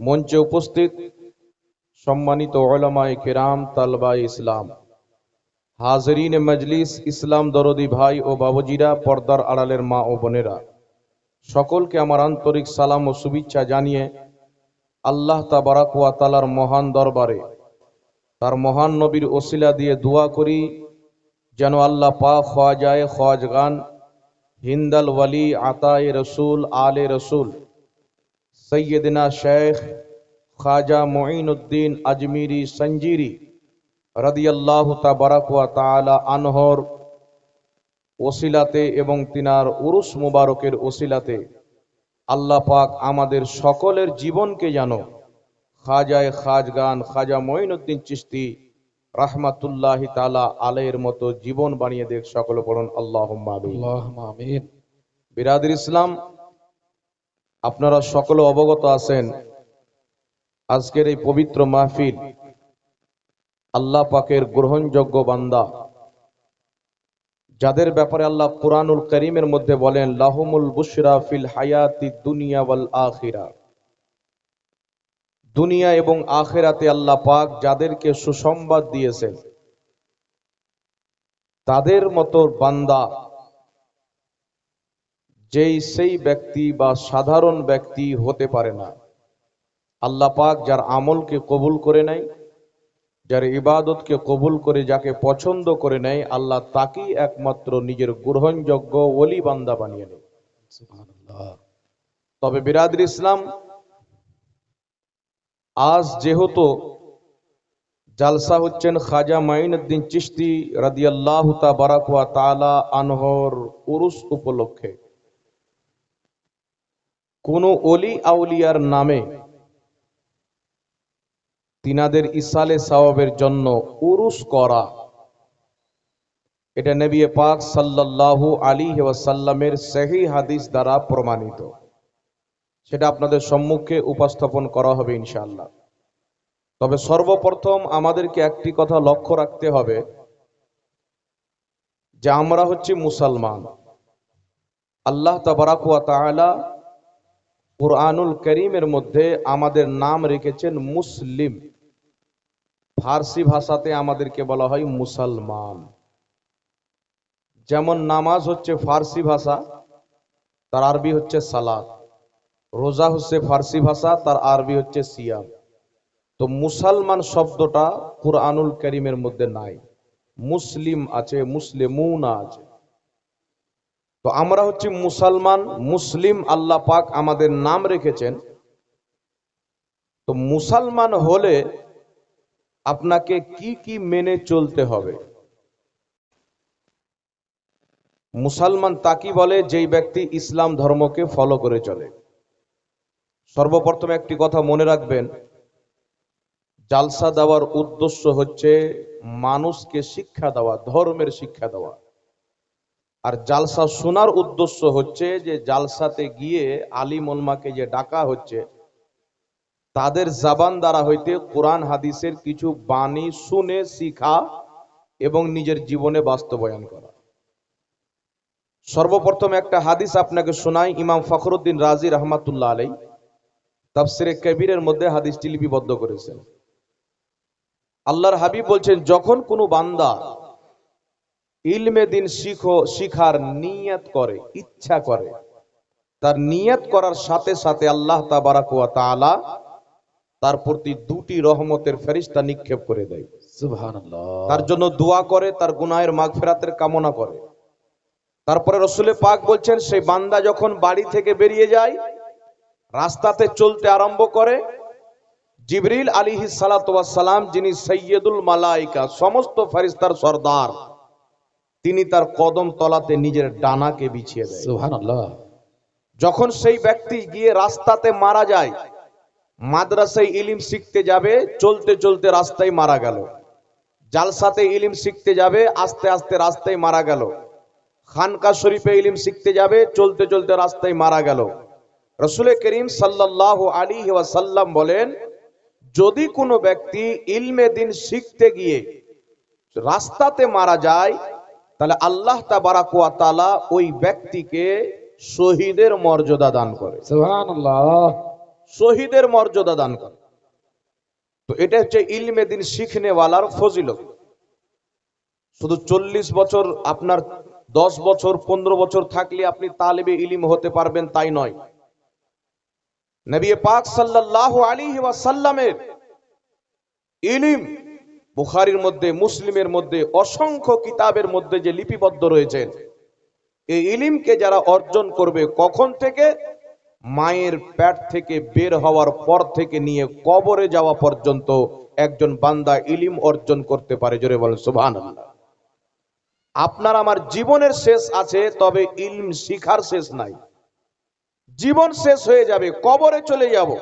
মঞ্চে উপস্থিত সম্মানিত ওলামায়ে কেরাম তালবাই ইসলাম। হাজরিন মজলিস, ইসলাম দরদি ভাই ও বাবুজিরা, পর্দার আড়ালের মা ও বোনেরা। সকলকে আমার আন্তরিক সালাম ও শুভেচ্ছা জানিয়ে আল্লাহ তাবারাক ওয়া তালার মহান দরবারে তার মহান নবীর ওসিলা দিয়ে দোয়া করি, যেন আল্লাহ পা খোয়াজায় খোয়াজগান, হিন্দাল ওয়ালি, আতায়ে রসুল, আলে রসুল সৈয়দনা শেখ খাজা মঈনুদ্দিন আজমিরি সঞ্জিরি রাদিয়াল্লাহু তাবারাক ওয়া তাআলা আনহর ওসিলাতে এবং তিনার উরুস মুবারকের ওসিলাতে আল্লাহ পাক আমাদের সকলের জীবনকে যেন খাজায় খাজগান খাজা মঈনুদ্দিন চিশতি রাহমাতুল্লাহ তাআলা আলের মতো জীবন বানিয়ে দেখ সকলে পড়ুন। আমিন। বিরাদির ইসলাম আপনারা সকলে অবগত আছেন। আজকের এই পবিত্র মাহফিল আল্লাহ পাকের গ্রহণযোগ্য বান্দা। যাদের ব্যাপারে আল্লাহ কুরআনুল করিমের মধ্যে বলেন, লাহুমুল বুশরা ফিল হায়াতি দুনিয়া ওয়াল আখিরা। দুনিয়া এবং আখেরাতে আল্লাহ পাক যাদেরকে সুসংবাদ দিয়েছেন, তাদের মতো বান্দা যেই সেই ব্যক্তি বা সাধারণ ব্যক্তি হতে পারে না। আল্লাহ পাক যার আমলকে কবুল করে নেয় যার ইবাদতকে কবুল করে যাকে পছন্দ করে নেয় আল্লাহ তাকেই একমাত্র নিজের গ্রহণযোগ্য ওলি বান্দা বানিয়ে নেয় তবে বিরাদর ইসলাম আজ যেহেতু জালসা হচ্ছেন খাজা মাইনুদ্দিন চিশতি রাদিয়াল্লাহু তাবারাক তালা আনহর উরুস উপলক্ষে কোন অলি আউলিয়ার নামে তিনাদের ইসালে সওয়াবের জন্য উরুস করা। এটা নবী পাক সাল্লাল্লাহু আলাইহি ওয়াসাল্লামের সহি হাদিস দ্বারা প্রমাণিত। সেটা আপনাদের সম্মুখে উপস্থাপন করা হবে ইনশাল্লাহ তবে সর্বপ্রথম আমাদেরকে একটি কথা লক্ষ্য রাখতে হবে যে আমরা হচ্ছি মুসলমান। আল্লাহ তাবারাক ওয়া তাআলা কুরআনুল করিমের মধ্যে আমাদের নাম রেখেছেন মুসলিম। ফার্সি ভাষাতে আমাদেরকে বলা হয় মুসলমান। যেমন নামাজ হচ্ছে ফার্সি ভাষা, তার আরবি হচ্ছে সালাদ রোজা হচ্ছে ফার্সি ভাষা, তার আরবি হচ্ছে সিয়াম। তো মুসলমান শব্দটা কুরআনুল করিমের মধ্যে নাই। মুসলিম আছে, মুসলিমুন আছে। তো আমরা হচ্ছে মুসলমান, মুসলিম, আল্লাহ পাক আমাদের নাম রেখেছেন। তো মুসলমান হলে আপনাকে কি কি মেনে চলতে হবে? মুসলমান তাকি বলে যেই ব্যক্তি ইসলাম ধর্মকে ফলো করে চলে। সর্বপ্রথম একটি কথা মনে রাখবেন, জালসা দেওয়ার উদ্দেশ্য হচ্ছে মানুষকে শিক্ষা দেওয়া, ধর্মের শিক্ষা দেওয়া। আর জালসা শোনার উদ্দেশ্য হচ্ছে যে জালসাতে গিয়ে আলিম ওলমাকে যে ডাকা হচ্ছে, তাদের জাবান দ্বারা হইতে কোরআন হাদিসের কিছু বাণী শুনে, শিখা এবং নিজের জীবনে বাস্তবায়ন করা। সর্বপ্রথম একটা হাদিস আপনাকে শোনাই, ইমাম ফখরুদ্দিন রাজি রহমাতুল্লাহ আলাই তাফসিরে কবিরের মধ্যে হাদিসটি লিপিবদ্ধ করেছেন। আল্লাহর হাবিব বলছেন, যখন কোনো বান্দা ইলমে দিন শিখো শিখার নিয়ত করে ইচ্ছা করে। তার নিয়ত করার সাথে সাথে আল্লাহ তাআলা তার প্রতি দুটি রহমতের ফেরিস্তা নিক্ষেপ করে দেয়। তার জন্য দোয়া করে তার গুনাহের মাগফিরাতের কামনা করে। তারপরে রসুলে পাক বলছেন সেই বান্দা যখন বাড়ি থেকে বেরিয়ে যায় রাস্তাতে চলতে আরম্ভ করে জিবরিল আলিহি সালাম যিনি সৈয়দুল মালাইকা সমস্ত ফেরিস্তার সর্দার তিনি তার কদম তলাতে নিজের ডানাকে বিছিয়ে দেয়। যখন সেই ব্যক্তি গিয়ে রাস্তাতে মারা যায় মাদ্রাসায় ইলিম শিখতে যাবে চলতে চলতে রাস্তায় মারা গেল। জালসাতে ইলিম শিখতে যাবে আস্তে আস্তে রাস্তায় মারা গেল। খানকা শরীফে ইলিম শিখতে যাবে চলতে চলতে রাস্তায় মারা গেল। রসুল করিম সাল্লাহ আলী ওয়াসাল্লাম বলেন যদি কোনো ব্যক্তি ইলমে দিন শিখতে গিয়ে রাস্তাতে মারা যায় তাহলে আল্লাহ তাবারাকুয়া তালা ওই ব্যক্তিকে শহীদের মর্যাদা দান করে। শহীদের মর্যাদা দান করে। তো এটা হচ্ছে ইলমে দিন শিখনেওয়ালার ফজিলত। শুধু চল্লিশ বছর আপনার দশ বছর পনেরো বছর থাকলে আপনি তালেবে ইলিম হতে পারবেন তাই নয়। নবী পাক সাল্লাল্লাহু আলী ওয়াসাল্লামের ইলিম বুখারীর মধ্যে, মুসলিমের মধ্যে, অসংখ্য কিতাবের মধ্যে যে লিপিবদ্ধ রয়েছেন এই ইলিমকে যারা অর্জন করবে কখন থেকে? মায়ের পেট থেকে বের হওয়ার পর থেকে নিয়ে কবরে যাওয়া পর্যন্ত একজন বান্দা ইলিম অর্জন করতে পারে। জোরে বলেন, সুবহানাল্লাহ। আপনার আমার জীবনের শেষ আছে, তবে ইলম শিখার শেষ নাই। জীবন শেষ হয়ে যাবে, কবরে চলে যাব।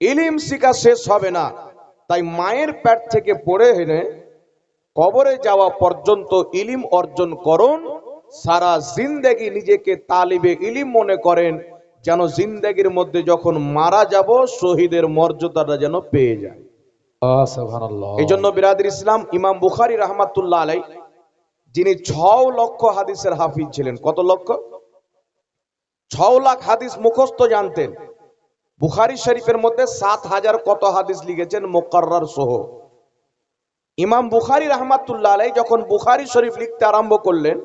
ইলিম শিখা শেষ হবে না। তাই মায়ের পেট থেকে পড়ে হেনে কবরে যাওয়া পর্যন্ত ইলিম অর্জন করুন। সারা জিন্দেগি নিজেকে তালিবে ইলিম মনে করেন যেন জিন্দেগির মধ্যে যখন মারা যাব শহীদের মর্যাদাটা যেন পেয়ে যায়। এই জন্য বিরাদির ইসলাম ইমাম বুখারি রহমাতুল্লাহ আলাই যিনি ছ লক্ষ হাদিসের হাফিজ ছিলেন। কত লক্ষ? ছ লাখ হাদিস মুখস্থ জানতেন। বুখারি শরীফের মধ্যে সাত হাজার কত হাদিস লিখেছেন মোকাররার সহ। ইমাম বুখারি রহমাতুল্লাহ আলাই যখন বুখারি শরীফ লিখতে আরম্ভ করলেন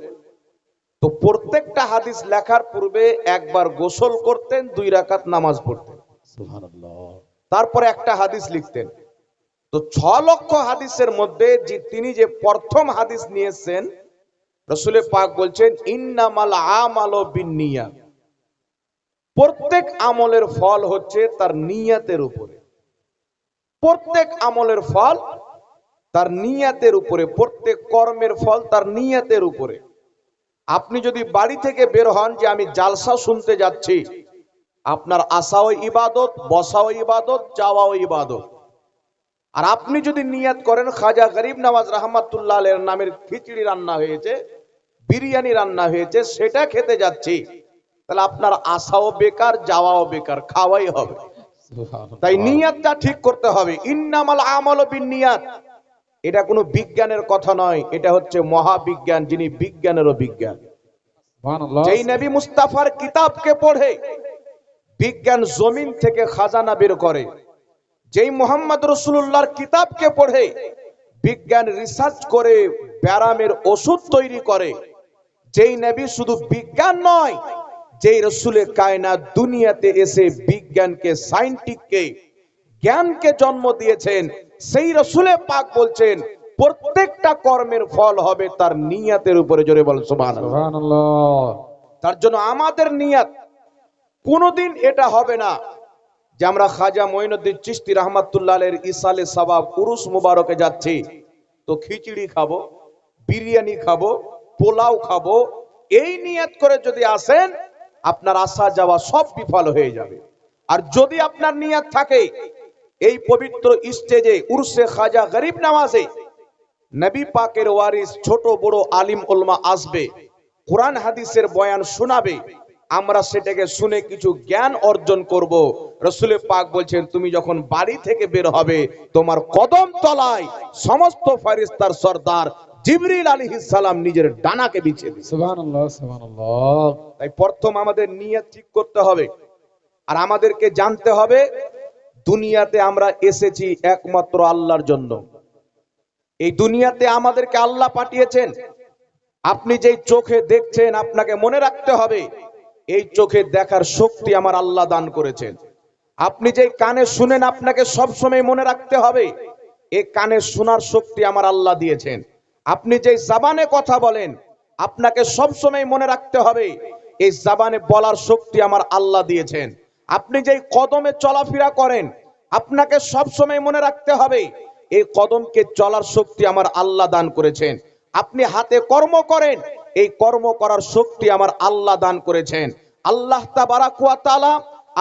তো প্রত্যেকটা হাদিস লেখার পূর্বে একবার গোসল করতেন দুই রাকাত নামাজ পড়তেন। তারপরে একটা হাদিস লিখতেন। তো ছ লক্ষ হাদিসের মধ্যে যে তিনি যে প্রথম হাদিস নিয়েছেন রসুলের পাক বলছেন ইন্নামাল আমাল বিনিয়া প্রত্যেক আমলের ফল হচ্ছে তার নিয়াতের উপরে। প্রত্যেক আমলের ফল তার নিয়াতের উপরে, প্রত্যেক কর্মের ফল তার নিয়াতের উপরে। আপনি যদি বাড়ি থেকে বের হন যে আমি জালসা শুনতে যাচ্ছি, আপনার আশাও ইবাদত, বসাও ইবাদত, যাওয়াও ইবাদত। আর আপনি যদি নিয়াত করেন, খাজা গরিব নওয়াজ রহমাতুল্লাহ নামের খিচড়ি রান্না হয়েছে, বিরিয়ানি রান্না হয়েছে, সেটা খেতে যাচ্ছি। তাহলে আপনার আশাও বেকার যাওয়াও বেকার খাওয়াই হবে। তাই নিয়াতটা ঠিক করতে হবে। ইন্নামাল আমল নিয়াত এটা কোনো বিজ্ঞানের কথা নয় এটা হচ্ছে মহাবিজ্ঞান যিনি বিজ্ঞানেরও বিজ্ঞান। যেই নবী মুস্তাফার কিতাবকে পড়ে বিজ্ঞান জমিন থেকে খাজানা বের করে যেই মোহাম্মদ রসুল্লাহর কিতাবকে পড়ে বিজ্ঞান রিসার্চ করে ব্যারামের ওষুধ তৈরি করে যেই নবী শুধু বিজ্ঞান নয় যেই রসুলের কায়নাত দুনিয়াতে এসে বিজ্ঞানকে সাইন্টিফিককে জ্ঞানকে জন্ম দিয়েছেন সেই রসুলে পাক বলছেন প্রত্যেকটা কর্মের ফল হবে তার নিয়াতের উপরে। জোরে বল সুবহানাল্লাহ। তার জন্য আমাদের নিয়াত কোনোদিন এটা হবে না যে আমরা খাজা মঈনুদ্দিন চিস্তি রহমাতুল্লাহের ইসালে সবাব পুরুষ মুবারকে যাচ্ছি তো খিচড়ি খাব বিরিয়ানি খাব পোলাও খাব এই নিয়াত করে যদি আসেন আপনার আসা যাওয়া সব বিফল হয়ে যাবে। আর যদি আপনার নিয়াত থাকে, এই পবিত্র স্টেজে উর্সে খাজা গরিব নামাজে নবী পাকের ওয়ারিস ছোট বড় আলিম ওলমা আসবে, কোরআন হাদিসের বয়ান শোনাবে, আমরা সেটাকে শুনে কিছু জ্ঞান অর্জন করব। রসুলে পাক বলছেন, তুমি যখন বাড়ি থেকে বের হবে, তোমার কদম তলায় সমস্ত ফারিস্তার সর্দার জিবরিল আলাইহিস সালাম নিজের ডানাকে বিছিয়ে সুবহানাল্লাহ তাই প্রথম আমাদের নিয়ত ঠিক করতে হবে। আর আমাদেরকে জানতে হবে দুনিয়াতে আমরা এসেছি একমাত্র আল্লাহর জন্য। এই দুনিয়াতে আমাদেরকে আল্লাহ পাঠিয়েছেন। আপনি যেই চোখে দেখছেন আপনাকে মনে রাখতে হবে এই চোখে দেখার শক্তি আমার আল্লাহ দান করেছেন। আপনি যেই কানে শুনেন আপনাকে সবসময় মনে রাখতে হবে এই কানে শোনার শক্তি আমার আল্লাহ দিয়েছেন। আপনি যেই জাবানে কথা বলেন, আপনাকে সব সময় মনে রাখতে হবে, এই জাবানে বলার শক্তি আমার আল্লাহ দিয়েছেন। আপনি যেই কদমে চলাফেরা করেন, আপনাকে সব সময় মনে রাখতে হবে, এই কদমকে চলার শক্তি আমার আল্লাহ দান করেছেন। আপনি হাতে কর্ম করেন, এই কর্ম করার শক্তি আমার আল্লাহ দান করেছেন। আল্লাহ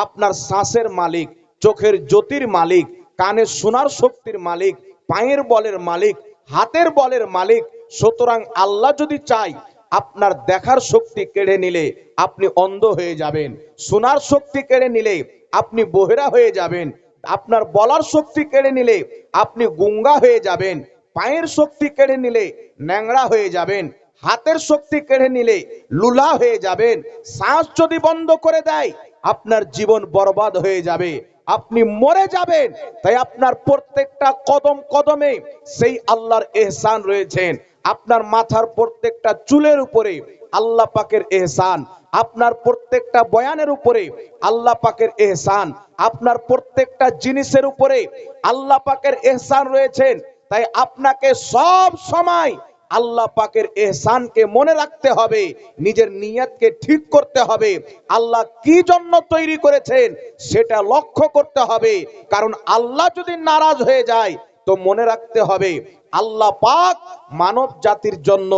আপনার শ্বাসের মালিক, চোখের জ্যোতির মালিক, কানে শোনার শক্তির মালিক, পায়ের বলের মালিক হাতের বলের মালিক। সুতরাং আল্লাহ যদি চাই আপনার দেখার শক্তি কেড়ে নিলে আপনি অন্ধ হয়ে যাবেন। শোনার শক্তি কেড়ে নিলে আপনি বহেরা হয়ে যাবেন। আপনার বলার শক্তি কেড়ে নিলে আপনি গুঙ্গা হয়ে যাবেন। পায়ের শক্তি কেড়ে নিলে ন্যাংরা হয়ে যাবেন। হাতের শক্তি কেড়ে নিলে লুলা হয়ে যাবেন। শ্বাস যদি বন্ধ করে দেয়, আপনার জীবন বরবাদ হয়ে যাবে। আপনি মরে যাবেন। তাই আপনার প্রত্যেকটা কদম কদমে সেই আল্লাহর এহসান রয়েছেন আপনার মাথার প্রত্যেকটা চুলের উপরে আল্লাহ পাকের এহসান। আপনার প্রত্যেকটা বয়ানের উপরে আল্লাহ পাকের এহসান। আপনার প্রত্যেকটা জিনিসের উপরে আল্লাহ পাকের এহসান রয়েছেন তাই আপনাকে সব সময় আল্লাহ পাকের এহসানকে মনে রাখতে হবে, নিজের নিয়াতকে ঠিক করতে হবে। আল্লাহ কি জন্য তৈরি করেছেন সেটা লক্ষ্য করতে হবে। কারণ আল্লাহ যদি নারাজ হয়ে যায়, তো মনে রাখতে হবে, আল্লাহ পাক মানব জাতির জন্য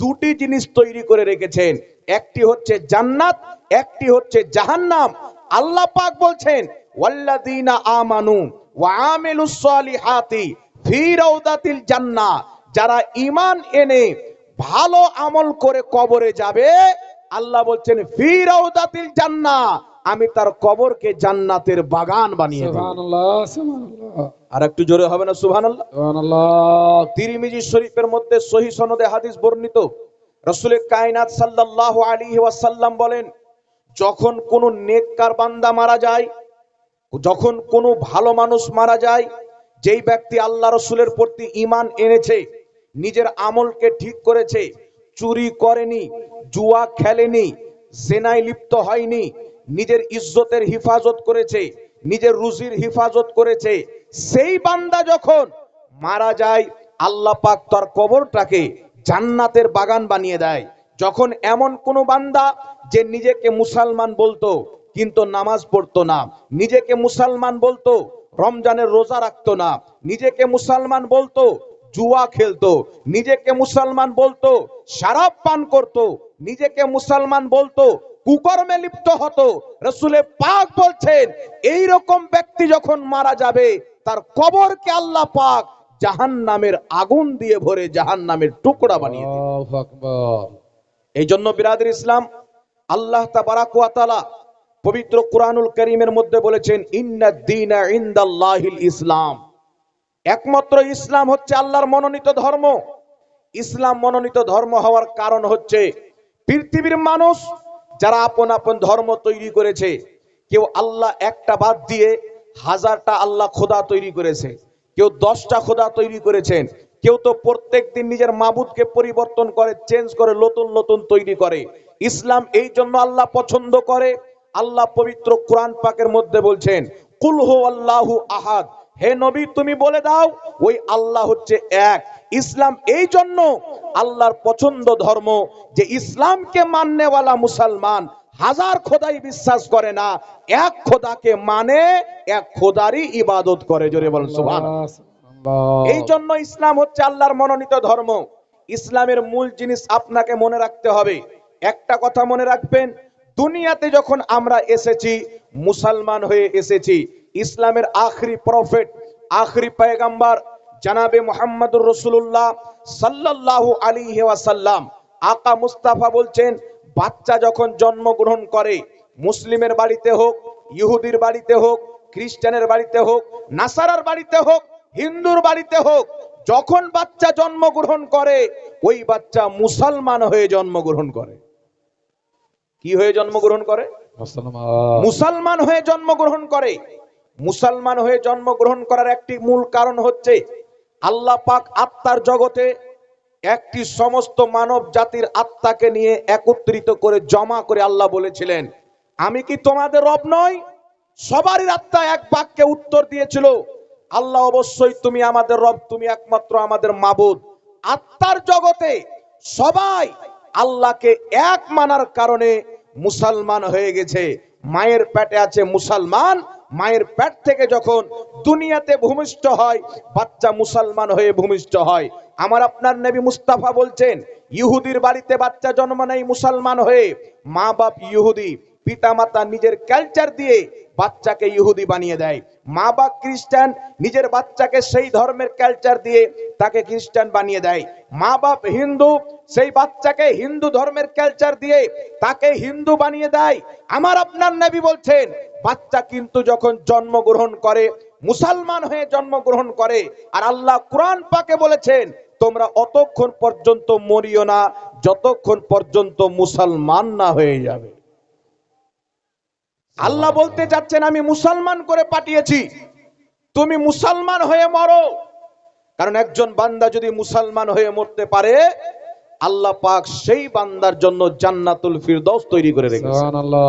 দুটি জিনিস তৈরি করে রেখেছেন। একটি হচ্ছে জান্নাত, একটি হচ্ছে জাহান্নাম। আল্লাহ পাক বলছেন, ওয়াল্লাযীনা আমানু ওয়া আমিলুস সালিহাতি ফি রাউদাতিল জান্নাহ। যারা ঈমান এনে ভালো আমল করে কবরে যাবে আল্লাহ বলছেন ফি জান্না আমি তার কবরকে জান্নাতের বাগান বানিয়ে আর একটু জোরে হবে না সুবহানাল্লাহ? তিরমিজি শরীফের মধ্যে সহি সনদে হাদিস বর্ণিত। রসুলের কায়নাত সাল্লাল্লাহু আলাইহি ওয়াসাল্লাম বলেন যখন কোন নেককার বান্দা মারা যায় যখন কোনো ভালো মানুষ মারা যায় যেই ব্যক্তি আল্লাহ রসুলের প্রতি ঈমান এনেছে নিজের আমলকে ঠিক করেছে, চুরি করেনি, জুয়া খেলেনি জেনায় লিপ্ত হয়নি, নিজের ইজ্জতের হিফাজত করেছে, নিজের রুজির হিফাজত করেছে। সেই বান্দা যখন মারা যায়, আল্লাহ পাক তার কবরটাকে জান্নাতের বাগান বানিয়ে দেয়। যখন এমন কোন বান্দা যে নিজেকে মুসলমান বলতো, কিন্তু নামাজ পড়তো না, নিজেকে মুসলমান বলতো, রমজানের রোজা রাখতো না, নিজেকে মুসলমান বলতো জুয়া খেলতো নিজেকে মুসলমান বলতো শারাব পান করত নিজেকে মুসলমান বলতো কুকর্মে লিপ্ত হতো। রসুলে পাক বলছেন এই রকম ব্যক্তি যখন মারা যাবে তার কবরকে আল্লাহ পাক জাহান নামের আগুন দিয়ে ভরে জাহান নামের টুকরা বানিয়ে এই জন্য বিরাদের ইসলাম আল্লাহ তাবারাক ওয়া তাআলা পবিত্র কোরআনুল করিমের মধ্যে বলেছেন দীনা ইনদাল্লাহিল ইসলাম। একমাত্র ইসলাম হচ্ছে আল্লাহর মনোনীত ধর্ম। ইসলাম মনোনীত ধর্ম হওয়ার কারণ হচ্ছে পৃথিবীর মানুষ যারা আপন আপন ধর্ম তৈরি করেছে, কেউ আল্লাহ একটা বাদ দিয়ে হাজারটা আল্লাহ খোদা তৈরি করেছে, কেউ দশটা খোদা তৈরি করেছেন, কেউ তো প্রত্যেক দিন নিজের মাবুদকে পরিবর্তন করে, চেঞ্জ করে, নতুন নতুন তৈরি করে। ইসলাম এই জন্য আল্লাহ পছন্দ করে। আল্লাহ পবিত্র কোরআন পাকের মধ্যে বলছেন, কুল হু আল্লাহু আহাদ। হে নবী তুমি বলে দাও ওই আল্লাহ হচ্ছে এক। ইসলাম এই জন্য আল্লাহর পছন্দ ধর্ম যে ইসলামকে মাননেওয়ালা মুসলমান হাজার খোদাই বিশ্বাস করে না এক খোদাকে মানে এক খোদারই ইবাদত করে। জোরে বলেন সুবহান। এই জন্য ইসলাম হচ্ছে আল্লাহর মনোনীত ধর্ম। ইসলামের মূল জিনিস আপনাকে মনে রাখতে হবে। একটা কথা মনে রাখবেন দুনিয়াতে যখন আমরা এসেছি মুসলমান হয়ে এসেছি ইসলামের আখরি প্রফেট আখরি পয়গাম্বার জানাবে মোহাম্মদুর রসুল্লাহ সাল্লাল্লাহু আলাইহি ওয়াসাল্লাম। আকা মুস্তাফা বলছেন বাচ্চা যখন জন্মগ্রহণ করে মুসলিমের বাড়িতে হোক ইহুদির বাড়িতে হোক খ্রিস্টানের বাড়িতে হোক নাসারার বাড়িতে হোক হিন্দুর বাড়িতে হোক যখন বাচ্চা জন্মগ্রহণ করে ওই বাচ্চা মুসলমান হয়ে জন্মগ্রহণ করে। কি হয়ে জন্মগ্রহণ করে? মুসলমান মুসলমান হয়ে জন্মগ্রহণ করে। মুসলমান হয়ে জন্মগ্রহণ করার একটি মূল কারণ হচ্ছে আল্লাহ পাক আত্মার জগতে একটি সমস্ত মানব জাতির আত্মাকে নিয়ে একত্রিত করে জমা করে আল্লাহ বলেছিলেন, আমি কি তোমাদের রব নয় সবারই আত্মা এক বাক্যে উত্তর দিয়েছিল, আল্লাহ অবশ্যই তুমি আমাদের রব, তুমি একমাত্র আমাদের মাবুদ। আত্মার জগতে সবাই আল্লাহকে এক মানার কারণে মুসলমান হয়ে গেছে। মায়ের পেটে আছে মুসলমান মায়ের পেট থেকে যখন দুনিয়াতে ভূমিষ্ঠ হয়, বাচ্চা মুসলমান হয়ে ভূমিষ্ঠ হয়। আমার আপনার নবী মুস্তাফা বলছেন, ইহুদির বাড়িতে বাচ্চা জন্ম নেয় মুসলমান হয়ে। মা বাপ ইহুদি পিতামাতা নিজের কালচার দিয়ে বাচ্চাকে ইহুদি বানিয়ে দেয়। মা বাপ খ্রিস্টান নিজের বাচ্চাকে সেই ধর্মের কালচার দিয়ে তাকে খ্রিস্টান বানিয়ে দেয়। মা বাপ হিন্দু, সেই বাচ্চাকে হিন্দু ধর্মের কালচার দিয়ে তাকে হিন্দু বানিয়ে দেয়। আমার আপনার নবী বলছেন, বাচ্চা কিন্তু যখন জন্মগ্রহণ করে, মুসলমান হয়ে জন্মগ্রহণ করে, আর আল্লাহ কোরআন পাকে বলেছেন, তোমরা অতক্ষণ পর্যন্ত মরিও না, যতক্ষণ পর্যন্ত মুসলমান না হয়ে যাবে। আল্লাহ বলতে যাচ্ছেন আমি মুসলমান করে পাঠিয়েছি। তুমি মুসলমান হয়ে মরো। কারণ একজন বান্দা যদি মুসলমান হয়ে মরতে পারে আল্লাহ পাক সেই বান্দার জন্য জান্নাতুল ফিরদৌস তৈরি করে রেখেছে। সুবহানাল্লাহ।